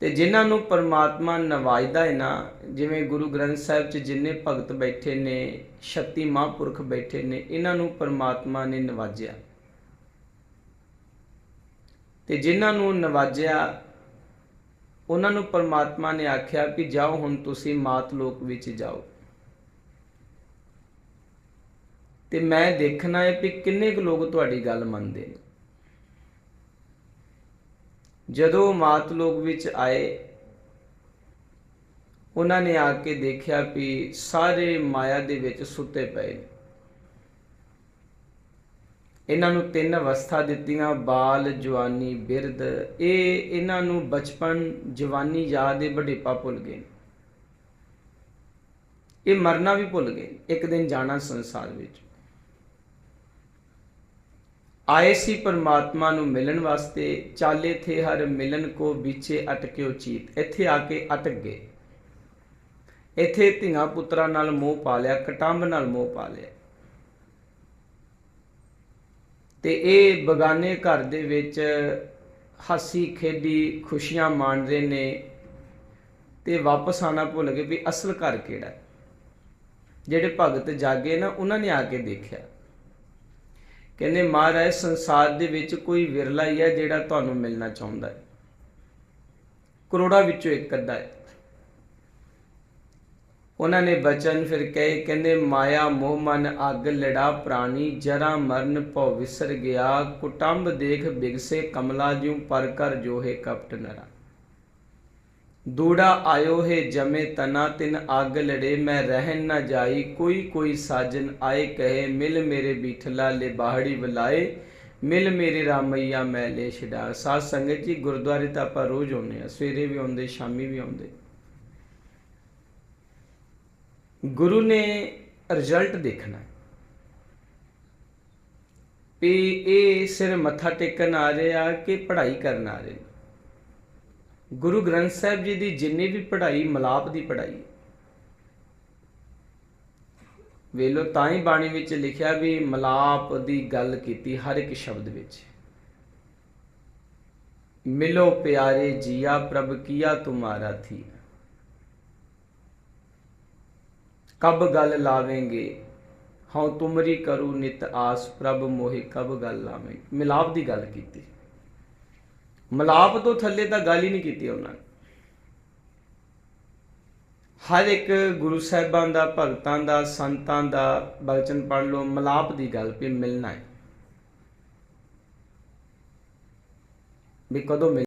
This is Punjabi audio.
ਤੇ ਜਿਨ੍ਹਾਂ ਨੂੰ ਪਰਮਾਤਮਾ ਨਵਾਜਦਾ ਹੈ ਨਾ, ਜਿਵੇਂ ਗੁਰੂ ਗ੍ਰੰਥ ਸਾਹਿਬ 'ਚ ਜਿੰਨੇ ਭਗਤ ਬੈਠੇ ਨੇ 36 ਮਹਾਂਪੁਰਖ ਬੈਠੇ ਨੇ, ਇਹਨਾਂ ਨੂੰ ਪਰਮਾਤਮਾ ਨੇ ਨਵਾਜਿਆ। ਤੇ ਜਿਨ੍ਹਾਂ ਨੂੰ ਨਵਾਜਿਆ, ਉਹਨਾਂ ਨੂੰ ਪਰਮਾਤਮਾ ਨੇ ਆਖਿਆ ਕਿ ਜਾਓ ਹੁਣ ਤੁਸੀਂ ਮਾਤ ਲੋਕ ਵਿੱਚ ਜਾਓ। ਤੇ ਮੈਂ ਦੇਖਣਾ ਹੈ ਕਿ ਕਿੰਨੇ ਕੁ ਲੋਕ ਤੁਹਾਡੀ ਗੱਲ ਮੰਨਦੇ ਨੇ। ਜਦੋਂ ਮਾਤ ਲੋਕ ਵਿੱਚ ਆਏ, ਉਹਨਾਂ ਨੇ ਆ ਕੇ ਦੇਖਿਆ ਵੀ ਸਾਰੇ ਮਾਇਆ ਦੇ ਵਿੱਚ ਸੁੱਤੇ ਪਏ ਨੇ। ਇਹਨਾਂ ਨੂੰ ਤਿੰਨ ਅਵਸਥਾ ਦਿੱਤੀਆਂ, ਬਾਲ, ਜਵਾਨੀ, ਬਿਰਧ। ਇਹ ਇਹਨਾਂ ਨੂੰ ਬਚਪਨ, ਜਵਾਨੀ, ਯਾਦ ਦੇ ਬੁਢੇਪਾ ਭੁੱਲ ਗਏ ਇਹ ਮਰਨਾ ਵੀ ਭੁੱਲ ਗਏ ਇੱਕ ਦਿਨ ਜਾਣਾ ਸੰਸਾਰ ਵਿੱਚ। ਆਏ ਸੀ ਪਰਮਾਤਮਾ ਨੂੰ ਮਿਲਣ ਵਾਸਤੇ, ਚਾਲੇ ਥੇ ਹਰ ਮਿਲਨ ਕੋ ਵਿਚੇ ਅਟਕਿਓ ਚੀਤ। ਇੱਥੇ ਆ ਕੇ ਅਟਕ ਗਏ। ਇੱਥੇ ਧੀਆਂ ਪੁੱਤਰਾਂ ਨਾਲ ਮੋਹ ਪਾ ਲਿਆ, ਕਟੰਬ ਨਾਲ ਮੋਹ ਪਾ ਲਿਆ। ਤੇ ਇਹ ਬਗਾਨੇ ਘਰ ਦੇ ਵਿੱਚ ਹਾਸੀ ਖੇਡੀ ਖੁਸ਼ੀਆਂ ਮਾਣ ਰਹੇ ਨੇ ਤੇ ਵਾਪਸ ਆਣਾ ਭੁੱਲ ਗਏ ਵੀ ਅਸਲ ਘਰ ਕਿਹੜਾ ਜਿਹੜੇ ਭਗਤ ਜਾਗੇ ਨਾ, ਉਹਨਾਂ ਨੇ ਆ ਕੇ ਦੇਖਿਆ। ਕਹਿੰਦੇ ਮਹਾਰਾਜ, ਸੰਸਾਰ ਦੇ ਵਿੱਚ ਕੋਈ ਵਿਰਲਾ ਹੀ ਹੈ ਜਿਹੜਾ ਤੁਹਾਨੂੰ ਮਿਲਣਾ ਚਾਹੁੰਦਾ ਹੈ। ਕਰੋੜਾਂ ਵਿੱਚੋਂ ਇੱਕ ਅੱਧਾ ਹੈ। ਉਹਨਾਂ ਨੇ ਬਚਨ ਫਿਰ ਕਹੇ, ਕਹਿੰਦੇ, ਮਾਇਆ, ਮੋਹ, ਮਨ, ਅੱਗ, ਲੜਾ, ਪ੍ਰਾਣੀ, ਜਰਾ, ਮਰਨ, ਭਉ, ਵਿਸਰ ਗਿਆ, ਕੁਟੰਬ ਦੇਖ ਬਿਗਸੇ, ਕਮਲਾ ਜਿਉ, ਪਰ ਕਰ ਜੋਹੇ, ਕਪਟ ਨਰਾ। ਦੂੜਾ ਆਇਓ ਹੈ ਜਮੇ ਤਨਾ, ਤਿਨ ਅੱਗ ਲੜੇ, ਮੈਂ ਰਹਿਣ ਨਾ ਜਾਈ, ਕੋਈ ਕੋਈ ਸਾਜਨ ਆਏ ਕਹੇ, ਮਿਲ ਮੇਰੇ ਬੀਠਲਾ ਲੈ ਬਾਹੜੀ ਬੁਲਾਏ ਮਿਲ ਮੇਰੇ ਰਾਮਈਆ ਮੈਂ ਲੈ ਛਡਾ ਸਾਧ ਸੰਗਤ ਜੀ, ਗੁਰਦੁਆਰੇ ਤਾਂ ਆਪਾਂ ਰੋਜ਼ ਆਉਂਦੇ ਆ ਸਵੇਰੇ ਵੀ ਆਉਂਦੇ, ਸ਼ਾਮੀ ਵੀ ਆਉਂਦੇ। ਗੁਰੂ ਨੇ ਰਿਜ਼ਲਟ ਦੇਖਣਾ ਵੀ ਇਹ ਸਿਰ ਮੱਥਾ ਟੇਕਣ ਆ ਰਹੇ ਆ ਕਿ ਪੜ੍ਹਾਈ ਕਰਨ ਆ ਰਹੇ ਗੁਰੂ ਗ੍ਰੰਥ ਸਾਹਿਬ ਜੀ ਦੀ ਜਿੰਨੀ ਵੀ ਪੜ੍ਹਾਈ, ਮਲਾਪ ਦੀ ਪੜ੍ਹਾਈ। ਵੇਲੋ ਤਾਂ ਹੀ ਬਾਣੀ ਵਿੱਚ ਲਿਖਿਆ ਵੀ ਮਲਾਪ ਦੀ ਗੱਲ ਕੀਤੀ ਹਰ ਇੱਕ ਸ਼ਬਦ ਵਿੱਚ। ਮਿਲੋ ਪਿਆਰੇ ਜੀਆ ਪ੍ਰਭ, ਕੀਆ ਤੁਮਾਰਾ ਥੀ। ਕਬ ਗੱਲ ਲਾਵੇਂਗੇ? ਹਉ ਤੁਮਰੀ ਕਰੂ ਨਿਤ ਆਸ ਪ੍ਰਭ, ਮੋਹਿ ਕਬ ਗੱਲ ਲਾਵੇਂ ਮਿਲਾਪ ਦੀ ਗੱਲ ਕੀਤੀ। ਮਲਾਪ ਤੋਂ ਥੱਲੇ ਤਾਂ ਗੱਲ ਹੀ ਨਹੀਂ ਕੀਤੀ ਉਹਨਾਂ ਨੇ। ਹਰ ਇੱਕ ਗੁਰੂ ਸਾਹਿਬਾਂ ਦਾ, ਭਗਤਾਂ ਦਾ, ਸੰਤਾਂ ਦਾ ਬਚਨ ਪੜ੍ਹ ਲਓ, ਮਲਾਪ ਦੀ ਗੱਲ ਵੀ ਮਿਲਣਾ ਹੈ। ਵੀ ਕਦੋਂ ਮਿਲ